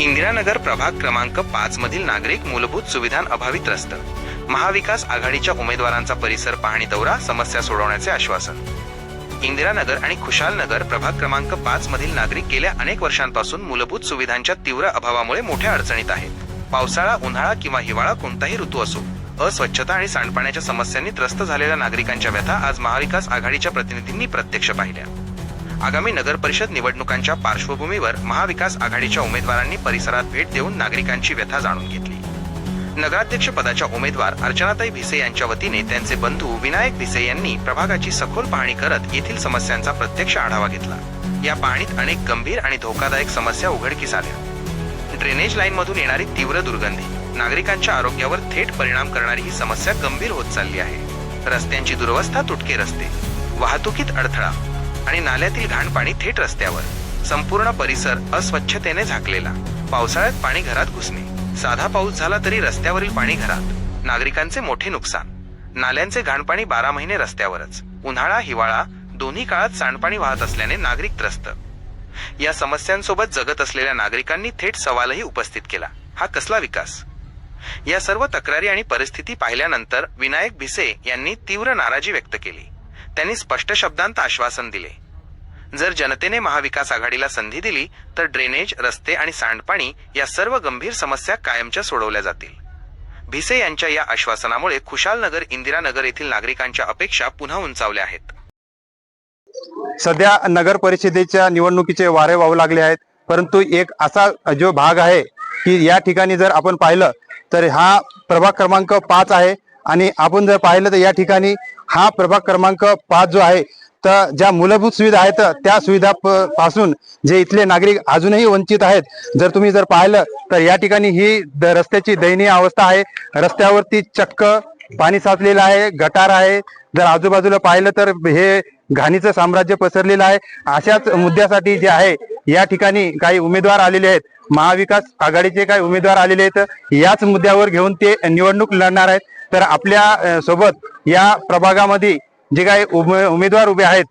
इंदिरानगर प्रभाग क्रमांक पाच मधील नागरिक मूलभूत सुविधांअभावी त्रस्त महाविकास आघाडीच्या उमेदवारांचा परिसर पाहणी दौरा समस्या सोडवण्याचे आश्वासन. इंदिरानगर आणि खुशालनगर प्रभाग क्रमांक पाच मधील नागरिक गेल्या अनेक वर्षांपासून मूलभूत सुविधांच्या तीव्र अभावामुळे मोठ्या अडचणीत आहेत. पावसाळा उन्हाळा किंवा हिवाळा कोणताही ऋतू असो अस्वच्छता आणि सांडपाण्याच्या समस्यांनी त्रस्त झालेल्या नागरिकांच्या व्यथा आज महाविकास आघाडीच्या प्रतिनिधींनी प्रत्यक्ष पाहिल्या. आगामी नगर परिषद निवडणुकांच्या पार्श्वभूमीवर महाविकास आघाडीच्या उमेदवारांनी परिसरात भेट देऊन नागरिकांची व्यथा जाणून घेतली. नगराध्यक्ष पदाच्या उमेदवार अर्चनाताई भिसे यांच्या वतीने त्यांचे बंधू विनायक भिसे यांनी प्रभागाची सखोल पाहणी करत येथील समस्यांचा प्रत्यक्ष आढावा घेतला. या पाहणीत अनेक गंभीर आणि धोकादायक समस्या उघडकीस आल्या. ड्रेनेज लाईन मधून येणारी तीव्र दुर्गंधी नागरिकांच्या आरोग्यावर थेट परिणाम करणारी ही समस्या गंभीर होत चालली आहे. रस्त्यांची दुरवस्था तुटके रस्ते वाहतुकीत अडथळा आणि नाल्यातील घाण पाणी थेट रस्त्यावर. संपूर्ण परिसर अस्वच्छतेने झाकलेला. पावसाळ्यात पाणी घरात घुसणे. साधा पाऊस झाला तरी रस्त्यावरील पाणी घरात. नागरिकांचे मोठे नुकसान. नाल्यांचे घाणपाणी बारा महिने रस्त्यावरच. उन्हाळा हिवाळा दोन्ही काळात सांडपाणी वाहत असल्याने नागरिक त्रस्त. या समस्यांसोबत जगत असलेल्या नागरिकांनी थेट सवालही उपस्थित केला. हा कसला विकास? या सर्व तक्रारी आणि परिस्थिती पाहिल्यानंतर विनायक भिसे यांनी तीव्र नाराजी व्यक्त केली. त्यांनी स्पष्ट शब्दांत आश्वासन दिले. जर जनतेने महाविकास आघाडीला संधी दिली तर ड्रेनेज रस्ते आणि सांडपाणी या सर्व गंभीर समस्या कायमच्या सोडवल्या जातील. भिसे यांच्या या आश्वासनामुळे खुशालनगर इंदिरानगर येथील नागरिकांच्या अपेक्षा पुन्हा उंचावल्या आहेत. सध्या नगर परिषदेच्या निवडणुकीचे वारे वाहू लागले आहेत परंतु एक असा जो भाग आहे की या ठिकाणी जर आपण पाहिलं तर हा प्रभाग क्रमांक पाच आहे. आणि आपण जर पाहिलं तर या ठिकाणी हा प्रभाग क्रमांक पाच जो आहे तर ज्या मूलभूत सुविधा आहेत त्या सुविधा पासून जे इथले नागरिक अजूनही वंचित आहेत जर तुम्ही जर पाहिलं तर या ठिकाणी ही द- रस्त्याची दयनीय अवस्था आहे. रस्त्यावरती चक्क पाणी साचलेलं आहे गटार आहे. जर आजूबाजूला पाहिलं तर हे घाणीचं साम्राज्य पसरलेलं आहे. अशाच मुद्द्यासाठी जे आहे या ठिकाणी काही उमेदवार आलेले आहेत. महाविकास आघाडीचे काही उमेदवार आलेले आहेत. याच मुद्द्यावर घेऊन ते निवडणूक लढणार आहेत. तर आपल्यासोबत या प्रभागामध्ये जे काही उमे- उमेदवार उभे आहेत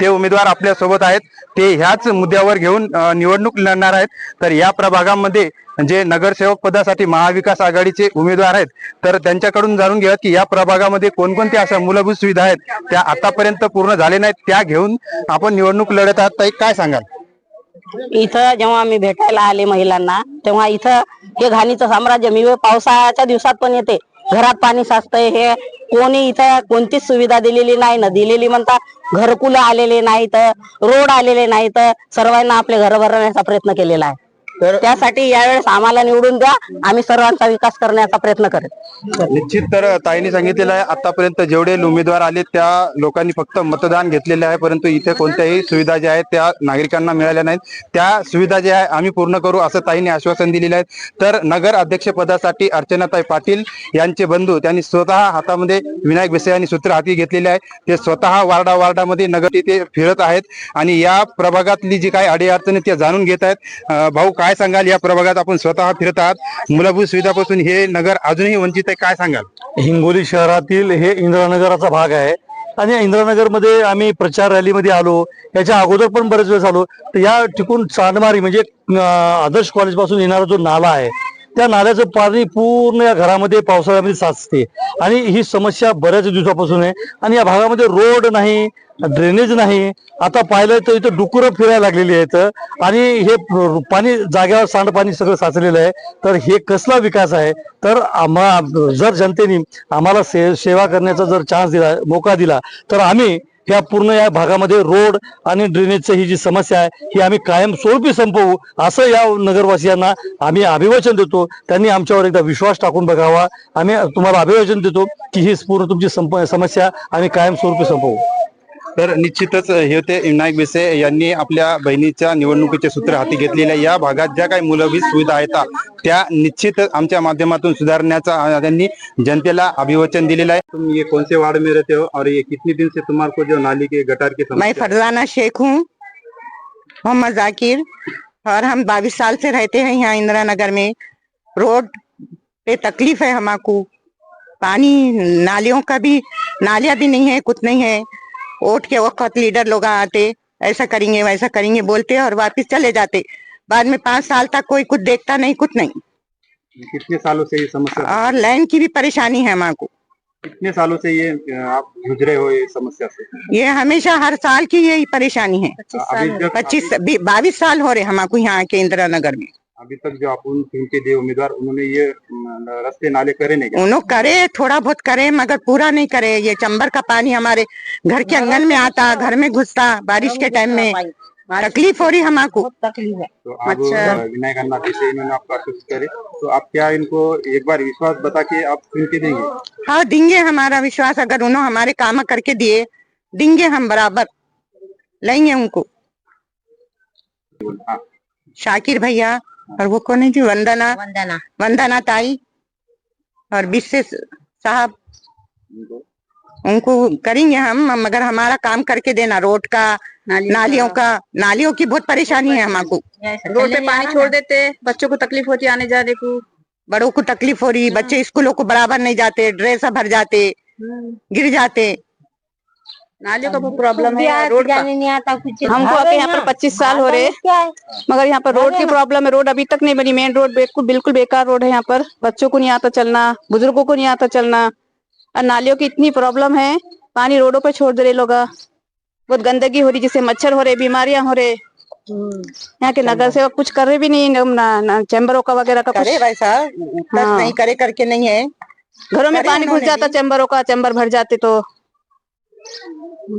ते उमेदवार आपल्यासोबत आहेत. ते ह्याच मुद्द्यावर घेऊन निवडणूक लढणार आहेत. तर या प्रभागामध्ये जे नगरसेवक पदासाठी महाविकास आघाडीचे उमेदवार आहेत तर त्यांच्याकडून जाणून घ्या की या प्रभागामध्ये कोणकोणत्या अशा मूलभूत सुविधा आहेत त्या आतापर्यंत पूर्ण झाल्या नाहीत त्या घेऊन आपण निवडणूक लढत आहात. ताई काय सांगाल? इथं जेव्हा मी भेटायला आले महिलांना तेव्हा इथं हे घाणीचं साम्राज्य मी पावसाळ्याच्या दिवसात पण येते घरात पाणी साचतंय हे कोणी इथं कोणतीच सुविधा दिलेली नाही ना. दिलेली म्हणता घरकुलं आलेले नाहीत रोड आलेले नाहीत. सर्वांना आपले घर भरण्याचा प्रयत्न केलेला आहे. त्यासाठी यावेळेस आम्हाला निवडून द्या. आम्ही सर्वांचा विकास करण्याचा प्रयत्न करेल. निश्चित तर ताईने सांगितलेलं आहे आतापर्यंत जेवढे उमेदवार आले त्या लोकांनी फक्त मतदान घेतलेले आहे परंतु इथे कोणत्याही सुविधा ज्या आहेत त्या नागरिकांना मिळाल्या नाहीत. त्या सुविधा ज्या आहे आम्ही पूर्ण करू असं ताईने आश्वासन दिलेलं आहे. तर नगर अध्यक्ष पदासाठी अर्चनाताई पाटील यांचे बंधू त्यांनी स्वतः हातामध्ये विनायक बेसे यांनी सूत्र हाती घेतलेले आहे. ते स्वतः वार्डा वार्डामध्ये नगर तिथे फिरत आहेत आणि या प्रभागातली जी काही अडीअडचणी त्या जाणून घेत आहेत. भाऊ काय काय सांगाल? या प्रभागात आपण स्वतः फिरतात. मूलभूत सुविधापासून हे नगर अजूनही वंचित आहे. काय सांगाल? हिंगोली शहरातील हे इंद्रानगराचा भाग आहे. आणि या आम्ही प्रचार रॅलीमध्ये आलो. याच्या अगोदर पण बरेच वेळेस आलो. तर या ठिकून चांदमारी म्हणजे आदर्श कॉलेजपासून येणारा जो नाला आहे त्या नाल्याचं पाणी पूर्ण या घरामध्ये पावसाळ्यामध्ये साचते. आणि ही समस्या बऱ्याच दिवसापासून आहे. आणि या भागामध्ये रोड नाही ड्रेनेज नाही. आता पाहिलं तर इथं डुकरं फिरायला लागलेली आहेत. आणि हे पाणी जाग्यावर सांडपाणी सगळं साचलेलं आहे. तर हे कसला विकास आहे? तर आम्हा जर जनतेने आम्हाला से सेवा करण्याचा जर चान्स दिला मोका दिला तर आम्ही ह्या पूर्ण या भागामध्ये रोड आणि ड्रेनेजची ही जी समस्या आहे ही आम्ही कायमस्वरूपी संपवू असं या नगरवासियांना आम्ही अभिवचन देतो. त्यांनी आमच्यावर एकदा विश्वास टाकून बघावा. आम्ही तुम्हाला अभिवचन देतो की ही पूर्ण तुमची संप समस्या आम्ही कायमस्वरूपी संपवू. तर निश्चितच हे होते विनायक बेसे यांनी आपल्या बहिणीच्या निवडणुकीचे सूत्र हाती घेतलेल्या या भागात ज्या काही मूलभूत सुविधा आहेत त्या निश्चितच आमच्या माध्यमातून सुधारण्याचा त्यांनी जनतेला अभिवचन दिलेलं आहे. तुम ये कौन से वार्ड में रहते हो? और ये कितने दिन से तुम्हारे को जो नाली के गटार की मैं फरजाना शेख हूँ। मोहम्मद जाकिर। और हम बाईस साल से रहते हैं यहाँ इंदिरा नगर में। रोड पे तकलीफ है हमारे पानी नालियों का भी नालियाँ भी नहीं है कुछ नहीं है। वोट के वक्त लीडर लोग आते ऐसा करेंगे वैसा करेंगे बोलते और वापस चले जाते। बाद में पाँच साल तक कोई कुछ देखता नहीं कुछ नहीं। कितने सालों से ये समस्या और लाइन की भी परेशानी है हमारे को। कितने सालों से ये आप जूझ रहे हो ये समस्या से? ये हमेशा हर साल की यही परेशानी है। अभी पच्चीस बाईस साल हो रहे हमको यहाँ के इंदिरा नगर में। अभी तक जो अपन चुनके दिए उम्मीदवार उन्होंने ये रास्ते नाले करे नहीं? उन्होंने करे थोड़ा बहुत करे मगर पूरा नहीं करे। ये चंबर का पानी हमारे घर के आँगन में आता घर में घुसता बारिश के टाइम में। तकलीफ़ हो रही हमको। तकलीफ़ है। तो अब अ, विनय खन्ना जैसे इन्होंने आपको आश्वस्त करे। तो आप क्या इनको एक बार विश्वास बता के आप चुन के देंगे? हाँ देंगे हमारा विश्वास अगर उन्होंने हमारे काम करके दिए देंगे हम बराबर। लेंगे उनको। हाँ। शाकिर भैया और वो कौन है जी? वंदना। वंदना। वंदना ताई और विशेष साहब। उनको उनको करेंगे हम मगर हमारा काम करके देना रोड का नालियों का। नालियों की। बहुत परेशानी है हमको रोड पे पानी छोड़ देते बच्चों को तकलीफ़ होती आने जाने को। बड़ों को तकलीफ़ हो रही बच्चे स्कूलों को बराबर नहीं जाते ड्रेस भर जाते गिर जाते। नालियों का प्रॉब्लम है रोड का। नहीं आता कुछ हमको आके यहाँ पर पच्चीस साल हो रहे मगर यहाँ पर रोड की प्रॉब्लम है रोड अभी तक नहीं बनी मेन रोड बिल्कुल बिल्कुल बेकार रोड है यहाँ पर। बच्चों को नहीं आता चलना बुज़ुर्गों को नहीं आता चलना। और नालियों की इतनी प्रॉब्लम है पानी रोडों पे छोड़ दे रहे लोग। बहुत गंदगी हो रही जिससे मच्छर हो रहे बीमारियाँ हो रहे। यहाँ के नगर सेवक कुछ कर रहे भी नहीं ना, ना, ना चैम्बरों का वगैरह का करे वैसा बस हाँ। नहीं करे करके नहीं है। घरों में पानी घुस जाता चैम्बरों का चैम्बर भर जाते तो।